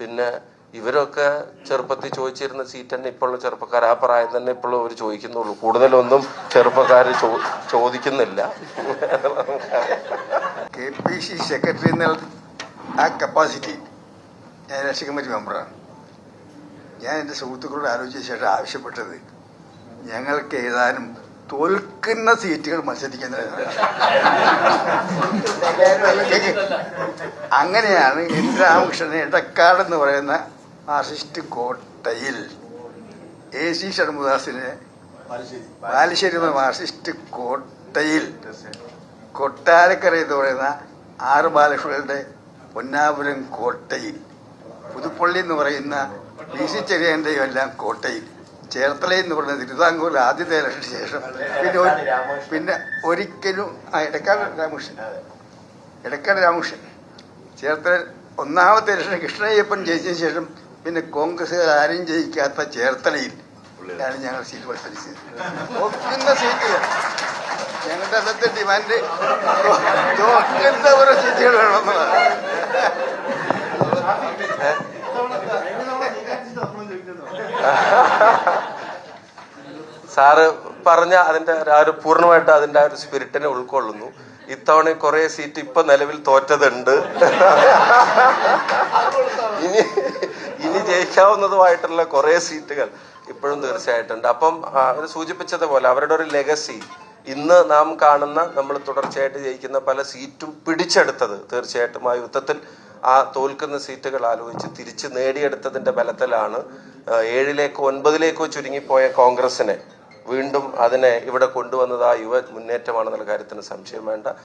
പിന്നെ ഇവരൊക്കെ ചെറുപ്പത്തിൽ ചോദിച്ചിരുന്ന സീറ്റ് തന്നെ ഇപ്പോഴുള്ള ചെറുപ്പക്കാർ. ആ പ്രായം തന്നെ ഇപ്പോഴും അവർ ചോദിക്കുന്നുള്ളൂ. കൂടുതലൊന്നും ചെറുപ്പക്കാർ ചോദിക്കുന്നില്ല. കെ പി സി സെക്രട്ടറി എന്ന ആ കപ്പാസിറ്റി ഞാൻ രാഷ്ട്രീയ കമ്മിറ്റി മെമ്പറാണ് ഞാൻ എന്റെ സുഹൃത്തുക്കളോട് ആലോചിച്ച ശേഷം ആവശ്യപ്പെട്ടത് ഞങ്ങൾക്ക് ഏതാനും തോൽക്കുന്ന സീറ്റുകൾ മത്സരിക്കുന്നതിനാണ് അങ്ങനെയാണ് എൻ രാമകൃഷ്ണൻ ഇടക്കാട് എന്ന് പറയുന്ന മാർസിസ്റ്റ് കോട്ടയിൽ. എ സി ഷൺമുദാസിനെ ബാലുശ്ശേരി എന്ന കോട്ടയിൽ. കൊട്ടാരക്കര എന്ന് പറയുന്ന ആറ് ബാലകൃഷ്ണന്റെ പൊന്നാപുരം കോട്ടയിൽ. പുതുപ്പള്ളി എന്ന് പറയുന്ന പി സി ചെറിയന്റെയും എല്ലാം കോട്ടയിൽ. ചേർത്തല എന്ന് പറയുന്ന തിരുവിതാംകൂർ ആദ്യത്തെ ഇലക്ഷന് ശേഷം പിന്നെ പിന്നെ ഒരിക്കലും ആ ഇടക്കാട് രാമകൃഷ്ണൻ. ഇടക്കാട് രാമകൃഷ്ണൻ. ചേർത്തല ഒന്നാമത്തെ ഇലക്ഷൻ കൃഷ്ണയ്യപ്പൻ ജയിച്ചതിന് ശേഷം പിന്നെ കോൺഗ്രസ്സുകാർ ആരും ജയിക്കാത്ത ചേർത്തലയിൽ ആണ് ഞങ്ങൾ സീറ്റ് മത്സരിച്ചത്. ഒക്കുന്ന സീറ്റുകൾ ഞങ്ങളുടെ അന്നത്തെ ഡിമാൻഡ് തോക്കുന്ന ഓരോ സീറ്റുകൾ വേണമെന്നുള്ളതാണ് സാറ് പറഞ്ഞ അതിന്റെ ആ ഒരു പൂർണമായിട്ട് അതിന്റെ ആ ഒരു സ്പിരിറ്റിനെ ഉൾക്കൊള്ളുന്നു. ഇത്തവണ കുറെ സീറ്റ് ഇപ്പൊ നിലവിൽ തോറ്റതുണ്ട്. ഇനി ഇനി ജയിക്കാവുന്നതുമായിട്ടുള്ള കുറെ സീറ്റുകൾ ഇപ്പോഴും തീർച്ചയായിട്ടുണ്ട്. അപ്പം അവർ സൂചിപ്പിച്ചതുപോലെ അവരുടെ ഒരു ലെഗസി ഇന്ന് നാം കാണുന്ന നമ്മൾ തുടർച്ചയായിട്ട് ജയിക്കുന്ന പല സീറ്റും പിടിച്ചെടുത്തത് തീർച്ചയായിട്ടും ആ യുദ്ധത്തിൽ ആ തോൽക്കുന്ന സീറ്റുകൾ ആലോചിച്ച് തിരിച്ച് നേടിയെടുത്തതിന്റെ ബലത്തിലാണ് ഏഴിലേക്കോ ഒൻപതിലേക്കോ ചുരുങ്ങിപ്പോയ കോൺഗ്രസിനെ വീണ്ടും അതിനെ ഇവിടെ കൊണ്ടുവന്നത് ആ യുവ മുന്നേറ്റമാണെന്നുള്ള കാര്യത്തിന് സംശയം വേണ്ട.